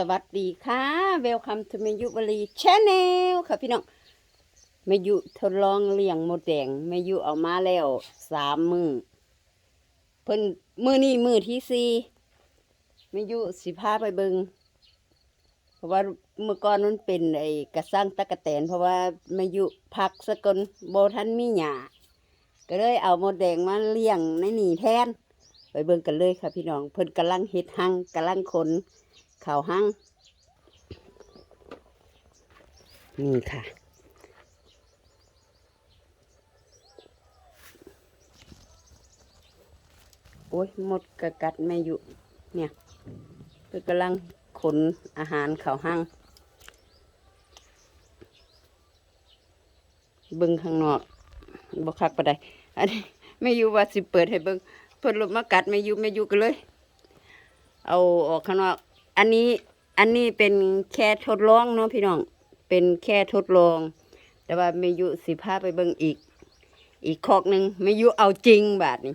สวัสดีค่ะเวลคัมทูเมยุบรีชแนลค่ะพี่น้องเมยุทดลองเลี้ยงมดแดงเมยุเอามาแล้วสามมือเพิ่นมือนี่มือที่สี่เมยุสิพาไปเบิงเพราะว่าเมื่อก่อนมันเป็นไอ้กระสร้างตะกะแตน เพราะว่าเมยุพักสกลโบทันมีหยาก็เลยเอามดแดงมาเลี้ยงในนี่แทน ไปเบิงกันเลยค่ะพี่น้องเพิ่นกำลังเฮ็ดหังกำลังขน ข่าวหังนี่ค่ะ โอ้ยหมดกระกัดไม่อยู่ เนี่ยเพิ่นกำลังขนอาหารข่าวหังเบิ่งข้างนอกบ่คักปานใดอันนี้ไม่อยู่ว่าสิเปิดให้เบิ่งเพิ่นลบมากัดไม่อยู่ไม่อยู่กันเลย เอาออกข้างนอก อันนี้อันนี้เป็นแค่ทดลองเนาะพี่น้อง เป็นแค่ทดลอง แต่ว่าไม่ยู่สิพาไปเบิ่งอีก อีกคอกหนึ่งไม่ยู่เอาจริงบาทนี้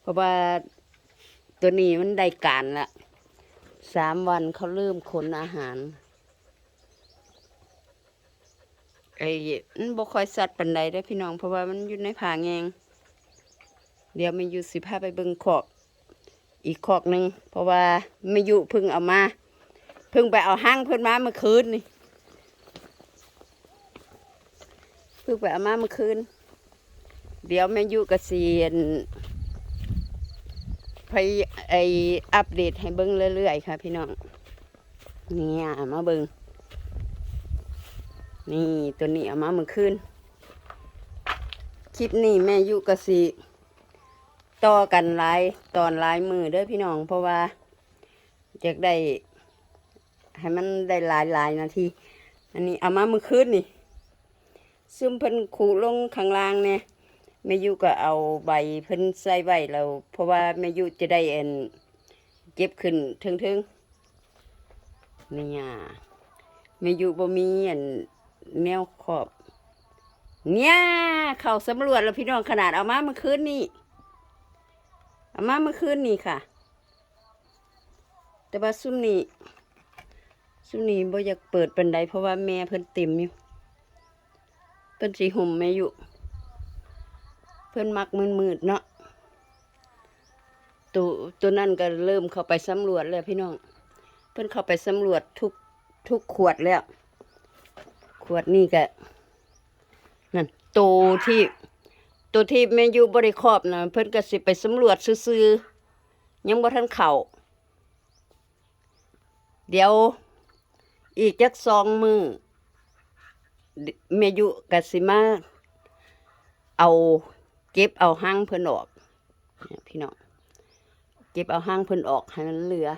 เพราะว่าตัวนี้มันได้การละสามวันเขาเริ่มขนอาหารไอ้มันบ่ค่อยสัตว์ปันใดได้พี่น้องเพราะว่ามันอยู่ในผาแงง เดี๋ยวไม่อยู่สิพาไปเบิ่งคอก อีกคอกหนึ่งเพราะว่าไม่อยู่พิ่งเอามาพิ่งไปเอาห้างเพิ่อนมาเมื่อคืนนี่พิ่งไปเอามาเมื่อคืน เดี๋ยวแม่อยู่กเสียนไปไออัปเดตให้เบิ่งเรื่อยๆค่ะพี่น้องเนี่ยมาเบิ่งนี่ตัวนี้เอามาเมื่อคืนคลิปนี้แม่ยู่กสี ต่อกันหลายตอนหลายมือเด้อพี่น้อง เพราะว่าอยากได้ให้มันได้หลายหลายนาทีอันนี้เอามามือคืนนี่ซึมเพิ่นขูลงข้างล่างเนี่ยแม่ยุก็เอาใบเพิ่นใส่ไว้แล้วเพราะว่าแม่ยุจะได้เอ็นเก็บขึ้นถึงๆนี่อะแม่ยุบ่มีอันแนวขอบ เนี่ยเขาสำรวจแล้วพี่น้องขนาดเอามาเมื่อคืนนี่ เอามาเมื่อคืนนี่ค่ะ แต่ว่าซุ่มนี้ซุ่มนี้บ่อยากเปิดปันใดเพราะว่าแม่เพิ่นเต็มอยู่เพิ่นสีห่มแม่อยู่ เพิ่นมักมืดๆเนาะตัวตัวนั้นก็เริ่มเข้าไปสำรวจแล้วพี่น้อง เพิ่นเข้าไปสำรวจทุกทุกขวดแล้ว ขวดนี่ก็นั่นโตที่ ตัวที่แม่อยู่บริครอบนะเพิ่นก็สิไปสำรวจซื่อๆยังบ่ทันเข้าเดี๋ยวอีกจักสองมือแม่อยู่ก็สิมา เอาเก็บเอาห้างเพิ่นออก พี่น้องเก็บเอาห้างเพิ่นออกให้มันเหลือ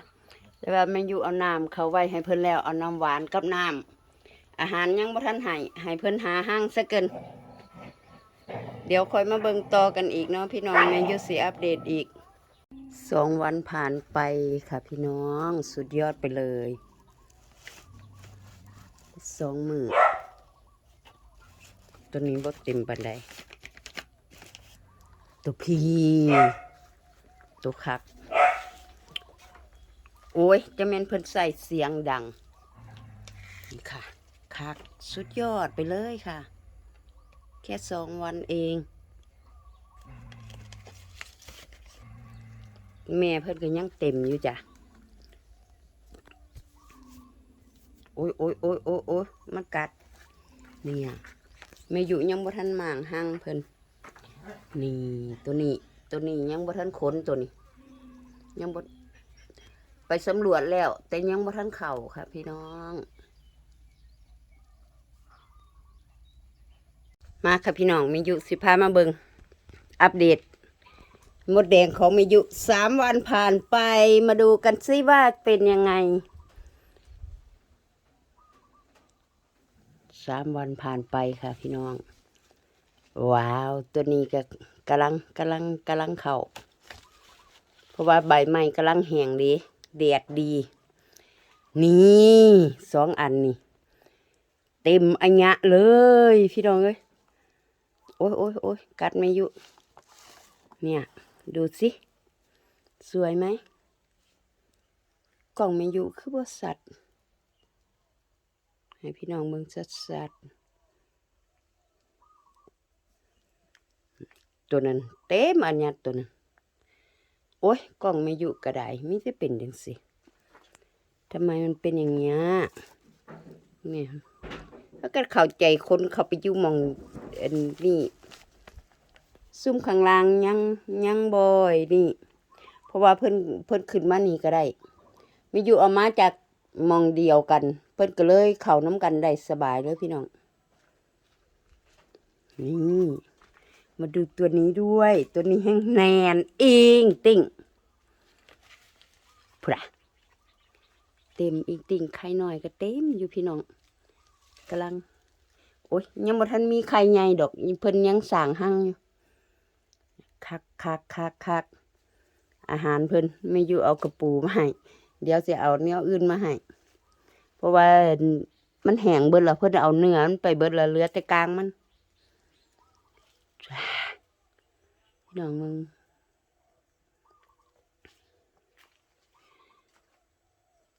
แต่ว่าแม่อยู่เอาน้ำเขาไว้ให้เพิ่นแล้วเอาน้ำหวานกับน้ำอาหารยังบ่ทันให้ให้เพิ่นหาห้างซะเกิน เดี๋ยวคอยมาเบิ่งต่อกันอีกเนาะพี่น้องแมนยูสีอัปเดตอีกสองวันผ่านไปค่ะพี่น้องสุดยอดไปเลยสองมือตัวนี้บ่เต็มปันใดตัวพี่ตัวคัก โอ้ย จะแม่นเพิ่นใส่เสียงดัง นี่ค่ะ คัก สุดยอดไปเลยค่ะ แค่สองวันเอง แม่เพิ่นก็ยังเต็มอยู่จ้ะ โอ้ยโอ้ยโอ้ยโอ้ยโอ้ยมันกัด เนี่ยแม่อยู่ยังบ่ทันหมางห้างเพิ่นนี่ตัวนี้ ตัวนี้ยังบ่ทันขนตัวนี้ ยังบ่ไปสำรวจแล้ว แต่ยังบ่ทันเข่าค่ะพี่น้อง มาค่ะพี่น้องมียุสิพามาเบิงอัปเดต มดแดงของมียุสามวันผ่านไปมาดูกันซิว่าเป็นยังไงสามวันผ่านไปค่ะพี่น้อง ว้าว ตัวนี้ก็กำลังกำลังกำลังเข่าเพราะว่าใบไม้กำลังแห้งดีแดดดี นี่สองอันนี่ เต็มอัญญะเลย พี่น้องเอ้ย โอ้ยโอ้ยโอ้ยกัดไม่อยู่เนี่ย ดูสิ สวยไหม กล่องไม่อยู่คือบ่สัตว์ให้พี่น้องเบิ่งสัดๆตัวนั้น เต็มอันยัดตัวนั้น โอ้ยกล่องไม่อยู่ก็ได้มีแต่เป็นจังสิทำไมมันเป็นอย่างเงี้ยเนี่ยถ้าเกิดเข้าใจคนเขาไปอยู่มอง อันนี้ซุ่มข้างล่างยังยังบอยนี่ เพราะว่าเพิ่นเพิ่นขึ้นมานี่ก็ได้ มีอยู่เอามาจากมองเดียวกัน เพิ่นก็เลยเข้าน้ำกันได้สบายเลยพี่น้องนี่มาดูตัวนี้ด้วย ตัวนี้แห้งแนนอิงติ่งพระเต็มอิงติ่งไข่น้อยก็เต็มอยู่พี่น้องกำลัง โอ้ยยังบ่ทันมีไข่ใหญ่ดอกเพิ่นยังสร้างหั่งอยู่คักคักคักคักอาหารเพิ่นไม่อยู่เอากระปูมาให้เดี๋ยวจะเอาเนื้ออื่นมาให้เพราะว่ามันแห้งเบิดแล้วเพิ่นเอาเนื้อมันไปเบิดแล้วเหลือแต่กลางมันน้องมึง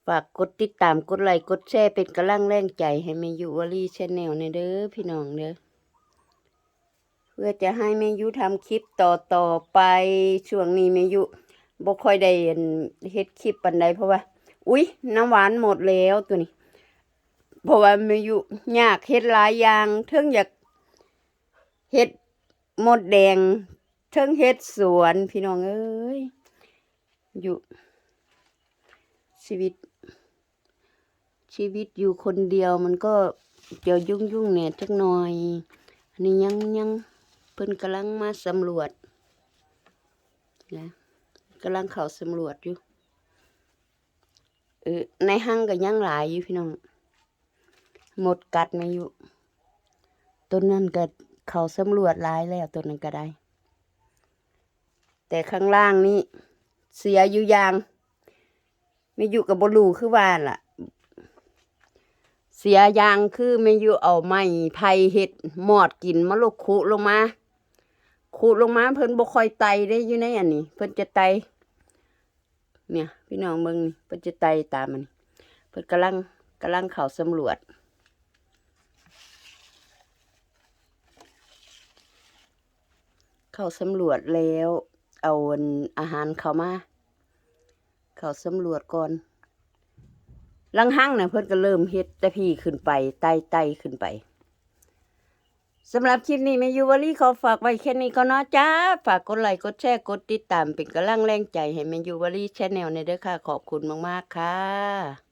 ฝากกดติดตามกดไลค์กดแชร์เป็นกำลังแรงใจให้แม่ยุวลีชแนลในเด้อพี่น้องเด้อเพื่อจะให้แม่ยุทำคลิปต่อต่อไปช่วงนี้แม่ยุบ่ค่อยได้เห็นเฮ็ดคลิปปันใดเพราะว่า อุ๊ย น้ำหวานหมดแล้วตัวนี้ เพราะว่าแม่ยุอยากเฮ็ดหลายอย่างเทิงอยากเฮ็ดหมดแดงเทิงเฮ็ดสวนพี่น้องเอ้ยอยู่ชีวิต ชีวิตอยู่คนเดียวมันก็เดี๋ยวยุ่งยุ่งๆเนี่ยจักหน่อย อันนี้ยังยังเพิ่นกำลังมาสำรวจนะกำลังเข้าสำรวจอยู่เออในห้างก็ยังหลายอยู่พี่น้องหมดกัดมาอยู่ต้นนั้นก็เขาสำรวจหลายแล้วตัวนั้นก็ได้ แต่ข้างล่างนี่เสียอยู่ยางไม่อยู่กับบลูคือว่านล่ะ สียยางคือไม่อยู่เอาไม้ไผ่เห็ดหมอดกินมาลูกคุลงมาคุลงมาเพิ่นบ่ค่อยไตได้อยู่ในอันนี้ เพิ่นจะไต เนี่ย พี่น้องเบิ่งนี่เพิ่นจะไตตามมัน เพิ่นกำลังกำลังเข้าสำรวจ เข่าสำรวจแล้ว เอาอาหารเขามา เข่าสำรวจก่อน ลังหั่งนะเพิ่นก็เริ่มเฮ็ดแต่พี่ขึ้นไปไต่ไต่ขึ้นไปสำหรับคลิปนี้แม่ยูวารีขอฝากไว้แค่นี้ก็เนาะจ้า ฝากกดไลค์กดแชร์กดติดตามเป็นกำลังแรงใจให้แม่ยูวารี่ชแนลในเด้อค่ะ ขอบคุณมาก ๆ ค่ะ